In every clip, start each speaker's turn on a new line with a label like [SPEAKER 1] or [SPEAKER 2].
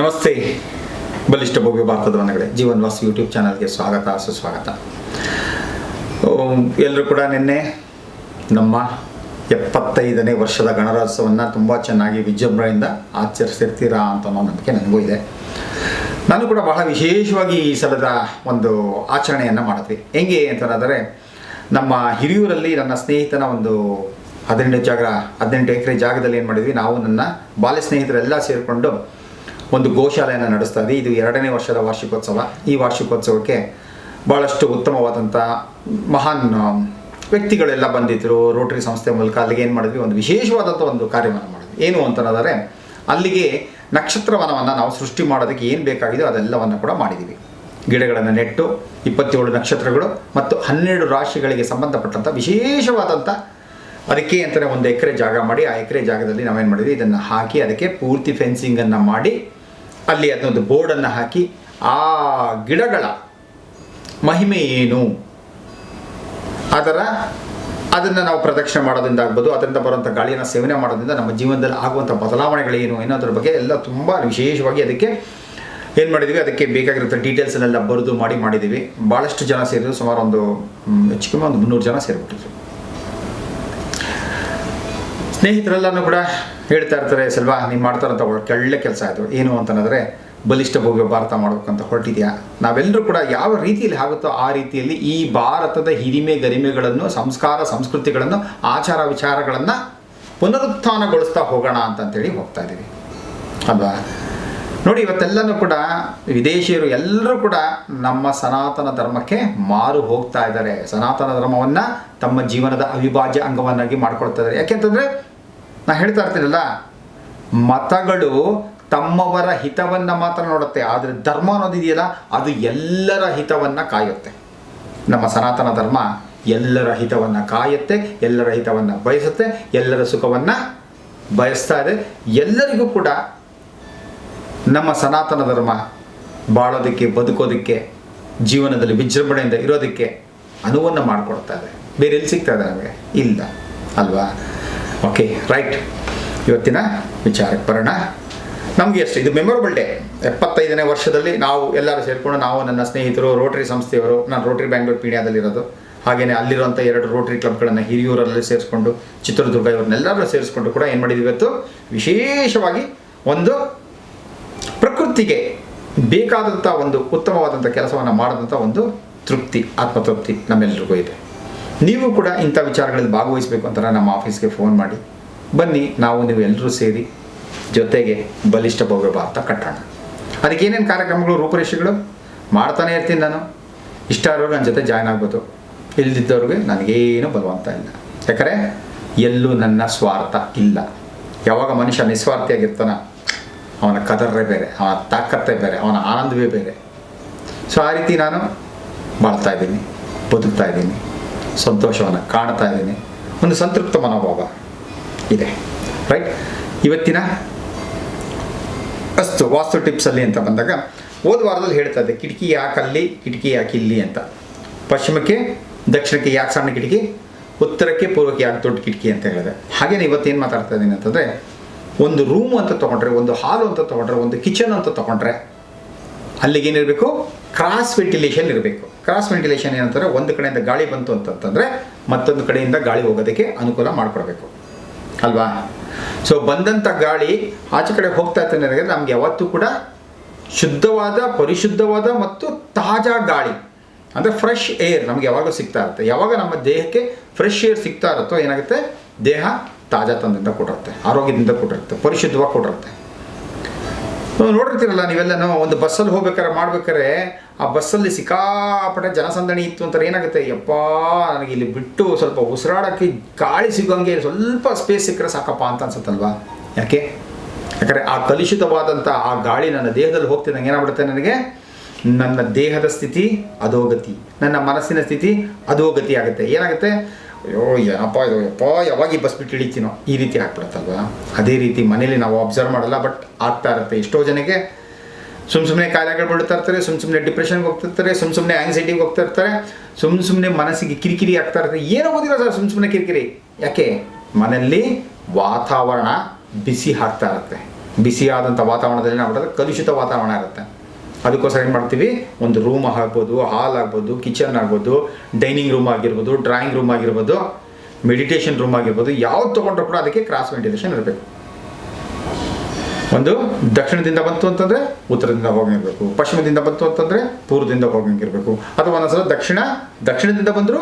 [SPEAKER 1] ನಮಸ್ತೆ. ಬಲಿಷ್ಠ ಭವ್ಯ ಭಾರತದ ವನಗಳೇ ಜೀವನ್ ವಾಸ್ ಯೂಟ್ಯೂಬ್ ಚಾನಲ್ಗೆ ಸ್ವಾಗತ, ಸುಸ್ವಾಗತ. ಎಲ್ಲರೂ ಕೂಡ ನಿನ್ನೆ ನಮ್ಮ ಎಪ್ಪತ್ತೈದನೇ ವರ್ಷದ ಗಣರಾಜ್ಯವನ್ನು ತುಂಬ ಚೆನ್ನಾಗಿ ವಿಜೃಂಭಣೆಯಿಂದ ಆಚರಿಸಿರ್ತೀರಾ ಅಂತ ಅನ್ನೋ ನಂಬಿಕೆ ನನಗೂ ಇದೆ. ನಾನು ಕೂಡ ಬಹಳ ವಿಶೇಷವಾಗಿ ಈ ಸಲದ ಒಂದು ಆಚರಣೆಯನ್ನು ಮಾಡಿದ್ವಿ. ಹೆಂಗೆ ಅಂತಂದರೆ ನಮ್ಮ ಹಿರಿಯೂರಲ್ಲಿ ನನ್ನ ಸ್ನೇಹಿತನ ಒಂದು ಹದಿನೆಂಟು ಜಾಗ, ಹದಿನೆಂಟು ಎಕರೆ ಜಾಗದಲ್ಲಿ ಏನು ಮಾಡಿದ್ವಿ, ನಾವು ನನ್ನ ಬಾಲ್ಯ ಸ್ನೇಹಿತರೆಲ್ಲ ಸೇರಿಕೊಂಡು ಒಂದು ಗೋಶಾಲೆಯನ್ನು ನಡೆಸ್ತಾ ಇದೆ. ಇದು ಎರಡನೇ ವರ್ಷದ ವಾರ್ಷಿಕೋತ್ಸವ. ಈ ವಾರ್ಷಿಕೋತ್ಸವಕ್ಕೆ ಭಾಳಷ್ಟು ಉತ್ತಮವಾದಂಥ ಮಹಾನ್ ವ್ಯಕ್ತಿಗಳೆಲ್ಲ ಬಂದಿದ್ದರು ರೋಟರಿ ಸಂಸ್ಥೆ ಮೂಲಕ ಅಲ್ಲಿಗೆ ಏನು ಮಾಡಿದ್ವಿ? ಒಂದು ವಿಶೇಷವಾದಂಥ ಒಂದು ಕಾರ್ಯವನ್ನು ಮಾಡಿದ್ವಿ. ಏನು ಅಂತಂದರೆ, ಅಲ್ಲಿಗೆ ನಕ್ಷತ್ರವನವನ್ನು ನಾವು ಸೃಷ್ಟಿ ಮಾಡೋದಕ್ಕೆ ಏನು ಬೇಕಾಗಿದೆಯೋ ಅದೆಲ್ಲವನ್ನು ಕೂಡ ಮಾಡಿದ್ದೀವಿ ಗಿಡಗಳನ್ನು ನೆಟ್ಟು, ಇಪ್ಪತ್ತೇಳು ನಕ್ಷತ್ರಗಳು ಮತ್ತು ಹನ್ನೆರಡು ರಾಶಿಗಳಿಗೆ ಸಂಬಂಧಪಟ್ಟಂಥ ವಿಶೇಷವಾದಂಥ ಅದಕ್ಕೆ ಅಂತಲೇ ಒಂದು ಎಕರೆ ಜಾಗ ಮಾಡಿ, ಆ ಎಕರೆ ಜಾಗದಲ್ಲಿ ನಾವೇನು ಮಾಡಿದ್ವಿ? ಇದನ್ನು ಹಾಕಿ ಅದಕ್ಕೆ ಪೂರ್ತಿ ಫೆನ್ಸಿಂಗನ್ನು ಮಾಡಿ ಅಲ್ಲಿ ಅದೊಂದು ಬೋರ್ಡನ್ನು ಹಾಕಿ, ಆ ಗಿಡಗಳ ಮಹಿಮೆ ಏನು? ಅದರ, ಅದನ್ನು ನಾವು ಪ್ರದಕ್ಷಿಣೆ ಮಾಡೋದ್ರಿಂದ ಆಗ್ಬೋದು, ಅದರಿಂದ ಬರುವಂಥ ಗಾಳಿಯನ್ನು ಸೇವನೆ ಮಾಡೋದ್ರಿಂದ ನಮ್ಮ ಜೀವನದಲ್ಲಿ ಆಗುವಂಥ ಬದಲಾವಣೆಗಳೇನು ಅನ್ನೋದ್ರ ಬಗ್ಗೆ ಎಲ್ಲ ತುಂಬ ವಿಶೇಷವಾಗಿ ಅದಕ್ಕೆ ಏನು ಮಾಡಿದ್ದೀವಿ ಅದಕ್ಕೆ ಬೇಕಾಗಿರೋ ಡೀಟೇಲ್ಸನ್ನೆಲ್ಲ ಬರೆದು ಮಾಡಿ ಮಾಡಿದ್ದೀವಿ ಭಾಳಷ್ಟು ಜನ ಸೇರಿದ್ರು, ಸುಮಾರು ಒಂದು ಹೆಚ್ಚು ಕಮ್ಮಿ ಒಂದು ಮುನ್ನೂರು ಜನ ಸೇರಿಬಿಟ್ಟಿದ್ರು. ಸ್ನೇಹಿತರೆಲ್ಲನೂ ಕೂಡ ಹೇಳ್ತಾ ಇರ್ತಾರೆ, ಸಲ್ವಾ, ನೀನು ಮಾಡ್ತಾರಂತ ಒಳ್ಳೆ ಕೆಲಸ ಆಯಿತು ಏನು ಅಂತಂದರೆ ಬಲಿಷ್ಠ ಭವ್ಯ ಭಾರತ ಮಾಡ್ಬೇಕಂತ ಹೊರಟಿದೆಯಾ? ನಾವೆಲ್ಲರೂ ಕೂಡ ಯಾವ ರೀತಿಯಲ್ಲಿ ಆಗುತ್ತೋ ಆ ರೀತಿಯಲ್ಲಿ ಈ ಭಾರತದ ಹಿರಿಮೆ ಗರಿಮೆಗಳನ್ನು, ಸಂಸ್ಕಾರ ಸಂಸ್ಕೃತಿಗಳನ್ನು, ಆಚಾರ ವಿಚಾರಗಳನ್ನು ಪುನರುತ್ಥಾನಗೊಳಿಸ್ತಾ ಹೋಗೋಣ ಅಂತಂತೇಳಿ ಹೋಗ್ತಾ ಇದ್ದೀವಿ ಅಲ್ವಾ? ನೋಡಿ, ಇವತ್ತೆಲ್ಲನೂ ಕೂಡ ವಿದೇಶಿಯರು ಎಲ್ಲರೂ ಕೂಡ ನಮ್ಮ ಸನಾತನ ಧರ್ಮಕ್ಕೆ ಮಾರು ಹೋಗ್ತಾ ಇದ್ದಾರೆ. ಸನಾತನ ಧರ್ಮವನ್ನು ತಮ್ಮ ಜೀವನದ ಅವಿಭಾಜ್ಯ ಅಂಗವನ್ನಾಗಿ ಮಾಡ್ಕೊಳ್ತಾ ಇದ್ದಾರೆ. ಯಾಕೆಂತಂದರೆ ನಾ ಹೇಳ್ತಾ ಇರ್ತೀನಲ್ಲ, ಮತಗಳು ತಮ್ಮವರ ಹಿತವನ್ನು ಮಾತ್ರ ನೋಡುತ್ತೆ, ಆದರೆ ಧರ್ಮ ಅನ್ನೋದಿದೆಯಲ್ಲ ಅದು ಎಲ್ಲರ ಹಿತವನ್ನು ಕಾಯುತ್ತೆ. ನಮ್ಮ ಸನಾತನ ಧರ್ಮ ಎಲ್ಲರ ಹಿತವನ್ನು ಕಾಯುತ್ತೆ, ಎಲ್ಲರ ಹಿತವನ್ನು ಬಯಸುತ್ತೆ, ಎಲ್ಲರ ಸುಖವನ್ನು ಬಯಸ್ತಾ ಇದೆ. ಎಲ್ಲರಿಗೂ ಕೂಡ ನಮ್ಮ ಸನಾತನ ಧರ್ಮ ಬಾಳೋದಕ್ಕೆ, ಬದುಕೋದಕ್ಕೆ, ಜೀವನದಲ್ಲಿ ವಿಜೃಂಭಣೆಯಿಂದ ಇರೋದಕ್ಕೆ ಅನುವನ್ನು ಮಾಡಿಕೊಡ್ತಾ ಇದೆ. ಬೇರೆ ಎಲ್ಲಿ ಸಿಗ್ತಾ ಇದೆ ನಮಗೆ? ಇಲ್ಲ, ಅಲ್ವಾ? ಓಕೆ ರೈಟ್ ಇವತ್ತಿನ ವಿಚಾರಕ್ಕೆ ಬರೋಣ ನಮಗೆ ಎಷ್ಟು ಇದು ಮೆಮೊರಬಲ್ ಡೇ ಎಪ್ಪತ್ತೈದನೇ ವರ್ಷದಲ್ಲಿ ನಾವು ಎಲ್ಲರೂ ಸೇರಿಕೊಂಡು ನಾವು ನನ್ನ ಸ್ನೇಹಿತರು ರೋಟರಿ ಸಂಸ್ಥೆಯವರು, ನಾನು ರೋಟರಿ ಬ್ಯಾಂಗ್ಳೂರು ಪೀಣ್ಯದಲ್ಲಿರೋದು. ಹಾಗೆಯೇ ಅಲ್ಲಿರುವಂಥ ಎರಡು ರೋಟರಿ ಕ್ಲಬ್ಗಳನ್ನು ಹಿರಿಯೂರಲ್ಲಿ ಸೇರಿಸ್ಕೊಂಡು ಚಿತ್ರದುರ್ಗ ಇವ್ರನ್ನೆಲ್ಲರೂ ಸೇರಿಸ್ಕೊಂಡು ಕೂಡ ಏನು ಮಾಡಿದ್ವಿ ಇವತ್ತು? ವಿಶೇಷವಾಗಿ ಒಂದು ಪ್ರಕೃತಿಗೆ ಬೇಕಾದಂಥ ಒಂದು ಉತ್ತಮವಾದಂಥ ಕೆಲಸವನ್ನು ಮಾಡಿದಂಥ ಒಂದು ತೃಪ್ತಿ, ಆತ್ಮತೃಪ್ತಿ ನಮ್ಮೆಲ್ರಿಗೂ ಇದೆ. ನೀವು ಕೂಡ ಇಂಥ ವಿಚಾರಗಳಲ್ಲಿ ಭಾಗವಹಿಸಬೇಕು ಅಂತ ನಮ್ಮ ಆಫೀಸ್ಗೆ ಫೋನ್ ಮಾಡಿ. ಬನ್ನಿ, ನಾವು ನೀವು ಎಲ್ಲರೂ ಸೇರಿ ಜೊತೆಗೆ ಬಲಿಷ್ಠ ಭವ್ಯ ಭಾರತ ಕಟ್ಟೋಣ. ಅದಕ್ಕೆ ಏನೇನು ಕಾರ್ಯಕ್ರಮಗಳು, ರೂಪುರೇಷೆಗಳು? ಮಾಡ್ತಾನೆ ಇರ್ತೀನಿ ನಾನು. ಇಷ್ಟ ಆದವ್ರಿಗೆ ನನ್ನ ಜೊತೆ ಜಾಯ್ನ್ ಆಗ್ಬೋದು. ಇಲ್ದಿದ್ದವ್ರಿಗೆ ನನಗೇನು ಬಲವಂತ ಇಲ್ಲ. ಯಾಕಂದರೆ ಎಲ್ಲೂ ನನ್ನ ಸ್ವಾರ್ಥ ಇಲ್ಲ. ಯಾವಾಗ ಮನುಷ್ಯ ನಿಸ್ವಾರ್ಥಿಯಾಗಿರ್ತಾನ, ಅವನ ಕದರೇ ಬೇರೆ, ಅವನ ತಾಕತ್ತೆ ಬೇರೆ, ಅವನ ಆನಂದವೇ ಬೇರೆ. ಸೊ ಆ ರೀತಿ ನಾನು ಬಾಳ್ತಾ ಇದ್ದೀನಿ, ಬದುಕ್ತಾ ಇದ್ದೀನಿ. ಸಂತೋಷವನ್ನು ಕಾಣ್ತಾ ಇದ್ದೀನಿ. ಒಂದು ಸಂತೃಪ್ತ ಮನೋಭಾವ ಇದೆ. ರೈಟ್ ಇವತ್ತಿನ ಅಸ್ತು, ವಾಸ್ತು ಟಿಪ್ಸಲ್ಲಿ ಅಂತ ಬಂದಾಗ, ಹೋದ ವಾರದಲ್ಲಿ ಹೇಳ್ತಾ ಇದ್ದೆ, ಕಿಟಕಿ ಯಾಕಲ್ಲಿ ಕಿಟಕಿ ಯಾಕೆ ಇಲ್ಲಿ ಅಂತ. ಪಶ್ಚಿಮಕ್ಕೆ, ದಕ್ಷಿಣಕ್ಕೆ ಯಾಕೆ ಸಣ್ಣ ಕಿಟಕಿ? ಉತ್ತರಕ್ಕೆ ಪೂರ್ವಕ್ಕೆ ಯಾಕೆ ದೊಡ್ಡ ಕಿಟಕಿ ಅಂತ ಹೇಳಿದೆ. ಹಾಗೇನೆ ಇವತ್ತೇನು ಮಾತಾಡ್ತಾ ಇದ್ದೀನಿ ಅಂತಂದರೆ, ಒಂದು ರೂಮ್ ಅಂತ ತೊಗೊಂಡ್ರೆ, ಒಂದು ಹಾಲು ಅಂತ ತೊಗೊಂಡ್ರೆ, ಒಂದು ಕಿಚನ್ ಅಂತ ತೊಗೊಂಡ್ರೆ ಅಲ್ಲಿಗೆ ಏನಿರಬೇಕು ಕ್ರಾಸ್ ವೆಂಟಿಲೇಷನ್ ಇರಬೇಕು. ಕ್ರಾಸ್ ವೆಂಟಿಲೇಷನ್ ಏನಂತಾರೆ ಒಂದು ಕಡೆಯಿಂದ ಗಾಳಿ ಬಂತು ಅಂತಂತಂದರೆ ಮತ್ತೊಂದು ಕಡೆಯಿಂದ ಗಾಳಿ ಹೋಗೋದಕ್ಕೆ ಅನುಕೂಲ ಮಾಡಿಕೊಡ್ಬೇಕು. ಅಲ್ವಾ? ಸೊ ಬಂದಂಥ ಗಾಳಿ ಆಚೆ ಕಡೆ ಹೋಗ್ತಾ ಇರ್ತಾನೆ ನಮ್ಗೆ ಯಾವತ್ತೂ ಕೂಡ ಶುದ್ಧವಾದ, ಪರಿಶುದ್ಧವಾದ ಮತ್ತು ತಾಜಾ ಗಾಳಿ, ಅಂದರೆ ಫ್ರೆಶ್ ಏರ್ ನಮ್ಗೆ ಯಾವಾಗಲೂ ಸಿಗ್ತಾ ಇರುತ್ತೆ. ಯಾವಾಗ ನಮ್ಮ ದೇಹಕ್ಕೆ ಫ್ರೆಶ್ ಏರ್ ಸಿಗ್ತಾ ಇರುತ್ತೋ ಏನಾಗುತ್ತೆ? ದೇಹ ತಾಜಾತನದಿಂದ ಕೊಟ್ಟಿರುತ್ತೆ ಆರೋಗ್ಯದಿಂದ ಕೊಟ್ಟಿರುತ್ತೆ ಪರಿಶುದ್ಧವಾಗಿ ಕೊಟ್ಟಿರುತ್ತೆ ನೋಡಿರ್ತೀರಲ್ಲ, ನೀವೆಲ್ಲನೂ ಒಂದು ಬಸ್ಸಲ್ಲಿ ಹೋಗ್ಬೇಕಾರೆ ಮಾಡ್ಬೇಕಾರೆ ಆ ಬಸ್ಸಲ್ಲಿ ಸಿಕ್ಕಾಪಟ್ಟೆ ಜನಸಂದಣಿ ಇತ್ತು ಅಂತಾರೆ ಏನಾಗುತ್ತೆ? ಯಪ್ಪಾ, ನನಗೆ ಇಲ್ಲಿ ಬಿಟ್ಟು ಸ್ವಲ್ಪ ಉಸಿರಾಡೋಕ್ಕೆ ಗಾಳಿ ಸಿಗೋಂಗೆ ಸ್ವಲ್ಪ ಸ್ಪೇಸ್ ಸಿಕ್ಕರೆ ಸಾಕಪ್ಪ ಅಂತ ಅನ್ಸುತ್ತಲ್ವಾ? ಯಾಕೆ? ಯಾಕಂದರೆ ಆ ಕಲುಷಿತವಾದಂಥ ಆ ಗಾಳಿ ನನ್ನ ದೇಹದಲ್ಲಿ ಹೋಗ್ತಿದ್ದಂಗೆ ಏನಾಗ್ಬಿಡುತ್ತೆ ನನಗೆ? ನನ್ನ ದೇಹದ ಸ್ಥಿತಿ, ಅಧೋಗತಿ. ನನ್ನ ಮನಸ್ಸಿನ ಸ್ಥಿತಿ, ಅಧೋಗತಿ ಆಗುತ್ತೆ. ಏನಾಗುತ್ತೆ? ಅಯ್ಯೋ ಏನಪ್ಪ ಇದು, ಅಪ್ಪ, ಯಾವಾಗ ಈ ಬಸ್ ಬಿಟ್ಟು ಇಳಿತೀನೋ? ಈ ರೀತಿ ಆಗ್ಬಿಡುತ್ತಲ್ವ? ಅದೇ ರೀತಿ ಮನೇಲಿ ನಾವು ಅಬ್ಸರ್ವ್ ಮಾಡಲ್ಲ ಬಟ್ ಆಗ್ತಾ ಇರುತ್ತೆ. ಎಷ್ಟೋ ಜನಕ್ಕೆ ಸುಮ್ಮ ಸುಮ್ಮನೆ ಕಾಯಿಲೆಗಳು ಬಿಡ್ತಾ ಇರ್ತಾರೆ ಸುಮ್ಮ ಸುಮ್ಮನೆ ಡಿಪ್ರೆಷನ್ಗೆ ಹೋಗ್ತಿರ್ತಾರೆ ಸುಮ್ಮ ಸುಮ್ಮನೆ ಆಂಗ್ಸೈಟಿಗೆ ಹೋಗ್ತಾ ಇರ್ತಾರೆ ಸುಮ್ಮ ಸುಮ್ಮನೆ ಮನಸ್ಸಿಗೆ ಕಿರಿಕಿರಿ ಆಗ್ತಾ ಇರ್ತಾರೆ ಏನೋ ಗೊತ್ತಿಲ್ಲ ಸರ್ ಸುಮ್ಮ ಸುಮ್ಮನೆ ಕಿರಿಕಿರಿ. ಯಾಕೆ? ಮನೆಯಲ್ಲಿ ವಾತಾವರಣ ಬಿಸಿ ಆಗ್ತಾ ಇರುತ್ತೆ. ಬಿಸಿಯಾದಂಥ ವಾತಾವರಣದಲ್ಲಿ ನಾವು ಕಲುಷಿತ ವಾತಾವರಣ ಇರುತ್ತೆ. ಅದಕ್ಕೋಸ್ಕರ ಏನು ಮಾಡ್ತೀವಿ? ಒಂದು ರೂಮ್ ಆಗ್ಬೋದು ಹಾಲ್ ಆಗ್ಬೋದು ಕಿಚನ್ ಆಗ್ಬೋದು ಡೈನಿಂಗ್ ರೂಮ್ ಆಗಿರ್ಬೋದು ಡ್ರಾಯಿಂಗ್ ರೂಮ್ ಆಗಿರ್ಬೋದು ಮೆಡಿಟೇಷನ್ ರೂಮ್ ಆಗಿರ್ಬೋದು, ಯಾವ್ದು ತೊಗೊಂಡ್ರು ಕೂಡ ಅದಕ್ಕೆ ಕ್ರಾಸ್ ವೆಂಟಿಲೇಷನ್ ಇರಬೇಕು. ಒಂದು ದಕ್ಷಿಣದಿಂದ ಬಂತು ಅಂತಂದ್ರೆ ಉತ್ತರದಿಂದ ಹೋಗಂಗಿರ್ಬೇಕು ಪಶ್ಚಿಮದಿಂದ ಬಂತು ಅಂತಂದ್ರೆ ಪೂರ್ವದಿಂದ ಹೋಗಂಗಿರ್ಬೇಕು ಅಥವಾ ಒಂದೊಂದ್ಸಲ ದಕ್ಷಿಣ, ದಕ್ಷಿಣದಿಂದ ಬಂದರೂ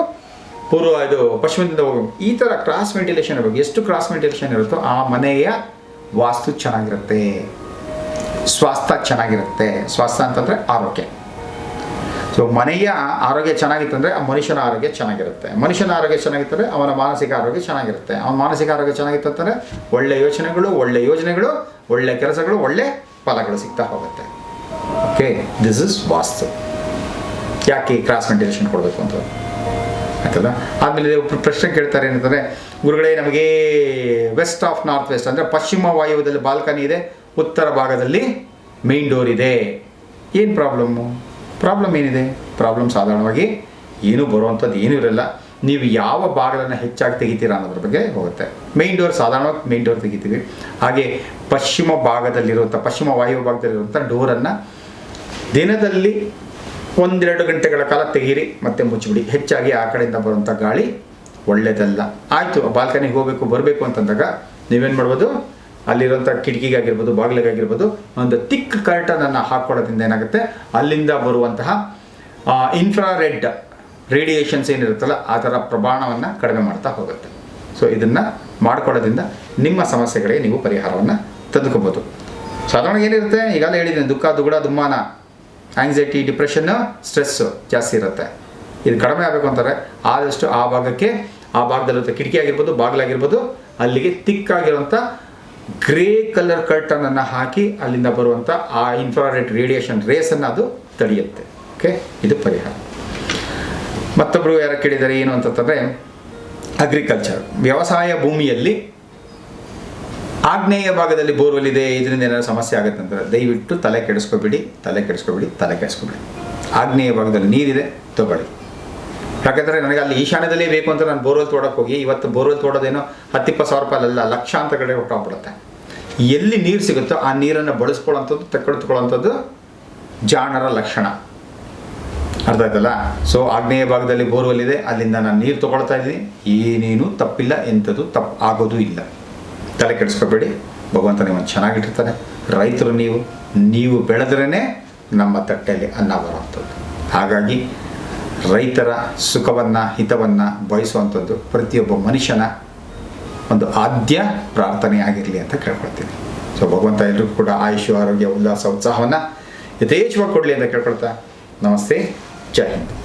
[SPEAKER 1] ಪೂರ್ವ ಇದು ಪಶ್ಚಿಮದಿಂದ ಹೋಗೋ ಈ ಥರ ಕ್ರಾಸ್ ವೆಂಟಿಲೇಷನ್ ಇರಬೇಕು. ಎಷ್ಟು ಕ್ರಾಸ್ ವೆಂಟಿಲೇಷನ್ ಇರುತ್ತೋ ಆ ಮನೆಯ ವಾಸ್ತು ಚೆನ್ನಾಗಿರುತ್ತೆ. ಸ್ವಾಸ್ಥ್ಯ ಚೆನ್ನಾಗಿರುತ್ತೆ. ಸ್ವಾಸ್ಥ್ಯ ಅಂತಂದರೆ ಆರೋಗ್ಯ. ಸೊ ಮನೆಯ ಆರೋಗ್ಯ ಚೆನ್ನಾಗಿತ್ತಂದರೆ ಆ ಮನುಷ್ಯನ ಆರೋಗ್ಯ ಚೆನ್ನಾಗಿರುತ್ತೆ. ಮನುಷ್ಯನ ಆರೋಗ್ಯ ಚೆನ್ನಾಗಿತ್ತಂದರೆ ಅವನ ಮಾನಸಿಕ ಆರೋಗ್ಯ ಚೆನ್ನಾಗಿರುತ್ತೆ. ಅವನ ಮಾನಸಿಕ ಆರೋಗ್ಯ ಚೆನ್ನಾಗಿತ್ತು ಅಂತಂದ್ರೆ ಒಳ್ಳೆ ಯೋಚನೆಗಳು, ಒಳ್ಳೆ ಯೋಜನೆಗಳು, ಒಳ್ಳೆ ಕೆಲಸಗಳು, ಒಳ್ಳೆ ಫಲಗಳು ಸಿಗ್ತಾ ಹೋಗುತ್ತೆ. Okay this is vastu. ಯಾಕೆ ಕ್ರಾಸ್ ವೆಂಟಿಲೇಷನ್ ಕೊಡಬೇಕು ಅಂತ? ಆಯ್ತಲ್ಲ? ಒಬ್ರು ಪ್ರಶ್ನೆ ಕೇಳ್ತಾರೆ ಏನಂತಂದರೆ, ಗುರುಗಳೇ, ನಮಗೆ ವೆಸ್ಟ್ ಆಫ್ ನಾರ್ತ್ ವೆಸ್ಟ್ ಅಂದರೆ ಪಶ್ಚಿಮ ವಾಯುವ್ಯದಲ್ಲಿ ಬಾಲ್ಕನಿ ಇದೆ. ಉತ್ತರ ಭಾಗದಲ್ಲಿ ಮೇನ್ ಡೋರ್ ಇದೆ. ಏನು ಪ್ರಾಬ್ಲಮ್ಮು ಪ್ರಾಬ್ಲಮ್ ಏನಿದೆ? ಪ್ರಾಬ್ಲಮ್ ಸಾಧಾರಣವಾಗಿ ಏನೂ ಬರುವಂಥದ್ದು ಏನೂ ಇರಲ್ಲ. ನೀವು ಯಾವ ಭಾಗಗಳನ್ನು ಹೆಚ್ಚಾಗಿ ತೆಗಿತೀರಾ ಅನ್ನೋದ್ರ ಬಗ್ಗೆ ಹೋಗುತ್ತೆ. ಮೇನ್ ಡೋರ್ ಸಾಧಾರಣವಾಗಿ ಮೇನ್ ಡೋರ್ ತೆಗಿತೀವಿ. ಹಾಗೆ ಪಶ್ಚಿಮ ಭಾಗದಲ್ಲಿರುವಂಥ, ಪಶ್ಚಿಮ ವಾಯು ಭಾಗದಲ್ಲಿರುವಂಥ ಡೋರನ್ನು ದಿನದಲ್ಲಿ ಒಂದೆರಡು ಗಂಟೆಗಳ ಕಾಲ ತೆಗೀರಿ, ಮತ್ತೆ ಮುಚ್ಚಿಬಿಡಿ. ಹೆಚ್ಚಾಗಿ ಆ ಕಡೆಯಿಂದ ಬರುವಂಥ ಗಾಳಿ ಒಳ್ಳೆಯದಲ್ಲ ಆಯಿತು ಬಾಲ್ಕನಿಗೆ ಹೋಗಬೇಕು, ಬರಬೇಕು ಅಂತಂದಾಗ ನೀವೇನು ಮಾಡ್ಬೋದು? ಅಲ್ಲಿರುವಂಥ ಕಿಟಕಿಗಾಗಿರ್ಬೋದು, ಬಾಗಿಲಿಗಾಗಿರ್ಬೋದು, ಒಂದು ತಿಕ್ ಕರ್ಟನನ್ನು ಹಾಕ್ಕೊಳ್ಳೋದ್ರಿಂದ ಏನಾಗುತ್ತೆ? ಅಲ್ಲಿಂದ ಬರುವಂತಹ ಇನ್ಫ್ರಾರೆಡ್ ರೇಡಿಯೇಷನ್ಸ್ ಏನಿರುತ್ತಲ್ಲ, ಆ ಥರ ಪ್ರಮಾಣವನ್ನು ಕಡಿಮೆ ಮಾಡ್ತಾ ಹೋಗುತ್ತೆ. ಸೊ ಇದನ್ನು ಮಾಡ್ಕೊಳ್ಳೋದ್ರಿಂದ ನಿಮ್ಮ ಸಮಸ್ಯೆಗಳಿಗೆ ನೀವು ಪರಿಹಾರವನ್ನು ತಂದುಕೋಬೋದು ಸಾಧಾರಣ ಏನಿರುತ್ತೆ? ಈಗಾಗಲೇ ಹೇಳಿದ್ದೀನಿ, ದುಃಖ, ದುಗುಡ, ದುಮ್ಮಾನ ಆಂಗ್ಸೈಟಿ ಡಿಪ್ರೆಷನ್ನು ಸ್ಟ್ರೆಸ್ಸು ಜಾಸ್ತಿ ಇರುತ್ತೆ. ಇದು ಕಡಿಮೆ ಆಗಬೇಕು ಅಂತಾರೆ. ಆದಷ್ಟು ಆ ಭಾಗಕ್ಕೆ, ಆ ಭಾಗದಲ್ಲಿರುತ್ತೆ ಕಿಟಕಿ ಆಗಿರ್ಬೋದು, ಬಾಗಿಲಾಗಿರ್ಬೋದು, ಅಲ್ಲಿಗೆ ತಿಕ್ಕಾಗಿರುವಂಥ ಗ್ರೇ ಕಲರ್ ಕರ್ಟನನ್ನು ಹಾಕಿ ಅಲ್ಲಿಂದ ಬರುವಂಥ ಆ ಇನ್ಫ್ರಾರೆಡ್ ರೇಡಿಯೇಷನ್ ರೇಸನ್ನು ಅದು ತಡೆಯುತ್ತೆ. ಓಕೆ ಇದು ಪರಿಹಾರ. ಮತ್ತೊಬ್ಬರು ಯಾರು ಕೇಳಿದರೆ ಏನು ಅಂತಂದರೆ ಅಗ್ರಿಕಲ್ಚರ್ ವ್ಯವಸಾಯ ಭೂಮಿಯಲ್ಲಿ ಆಗ್ನೇಯ ಭಾಗದಲ್ಲಿ ಬೋರ್ವೆಲ್ ಇದೆ ಇದರಿಂದ ಏನಾದ್ರು ಸಮಸ್ಯೆ ಆಗುತ್ತೆ ಅಂದರೆ ದಯವಿಟ್ಟು ತಲೆ ಕೆಡಿಸ್ಕೊಬೇಡಿ ತಲೆ ಕೆಡಿಸ್ಕೊಬೇಡಿ ತಲೆ ಕೆಡಿಸ್ಕೊಬೇಡಿ. ಆಗ್ನೇಯ ಭಾಗದಲ್ಲಿ ನೀರಿದೆ, ತಗೊಳ್ಳಿ. ಯಾಕಂದರೆ ನನಗೆ ಅಲ್ಲಿ ಈಶಾನ್ಯದಲ್ಲೇ ಬೇಕು ಅಂತ ನಾನು ಬೋರ್ವೆಲ್ ತೋಡಕ್ಕೆ ಹೋಗಿ, ಇವತ್ತು ಬೋರ್ವೆಲ್ ತೋಡೋದೇನೋ ಹತ್ತಿಪ್ಪತ್ತು ಸಾವಿರ ರೂಪಾಯಿ ಅಲ್ಲ ಲಕ್ಷಾಂತರ ಕಡೆ ಹೊಟ್ಟೋಗ್ಬಿಡುತ್ತೆ ಎಲ್ಲಿ ನೀರು ಸಿಗುತ್ತೋ ಆ ನೀರನ್ನು ಬಳಸ್ಕೊಳ್ಳೋಂಥದ್ದು ತೆಕ್ಕೊಳ್ಕೊಳ್ಳೋಂಥದ್ದು ಜಾಣರ ಲಕ್ಷಣ. ಅರ್ಥ ಆಯ್ತಲ್ಲ? ಸೊ ಆಗ್ನೇಯ ಭಾಗದಲ್ಲಿ ಬೋರ್ವೆಲ್ ಇದೆ, ಅಲ್ಲಿಂದ ನಾನು ನೀರು ತೊಗೊಳ್ತಾ ಇದ್ದೀನಿ. ಏನೇನು ತಪ್ಪಿಲ್ಲ, ಎಂಥದ್ದು ತಪ್ಪು ಆಗೋದು ಇಲ್ಲ. ತಲೆ ಕೆಡಿಸ್ಕೋಬೇಡಿ. ಭಗವಂತ ನಿಮ್ಮನ್ನು ಚೆನ್ನಾಗಿಟ್ಟಿರ್ತಾನೆ. ರೈತರು ನೀವು ನೀವು ಬೆಳೆದ್ರೇ ನಮ್ಮ ತಟ್ಟೆಯಲ್ಲಿ ಅನ್ನ ಬರುವಂಥದ್ದು. ಹಾಗಾಗಿ ರೈತರ ಸುಖವನ್ನು, ಹಿತವನ್ನು ಬಯಸುವಂಥದ್ದು ಪ್ರತಿಯೊಬ್ಬ ಮನುಷ್ಯನ ಒಂದು ಆದ್ಯ ಪ್ರಾರ್ಥನೆ ಆಗಿರಲಿ ಅಂತ ಕೇಳ್ಕೊಳ್ತೀನಿ. ಸೊ ಭಗವಂತ ಎಲ್ರಿಗೂ ಕೂಡ ಆಯುಷು ಆರೋಗ್ಯ, ಉಲ್ಲಾಸ, ಉತ್ಸಾಹವನ್ನು ಯಥೇಚ್ಛವಾಗಿ ಕೊಡಲಿ ಅಂತ ಕೇಳ್ಕೊಳ್ತಾ ನಮಸ್ತೆ. ಜೈ ಹಿಂದ್.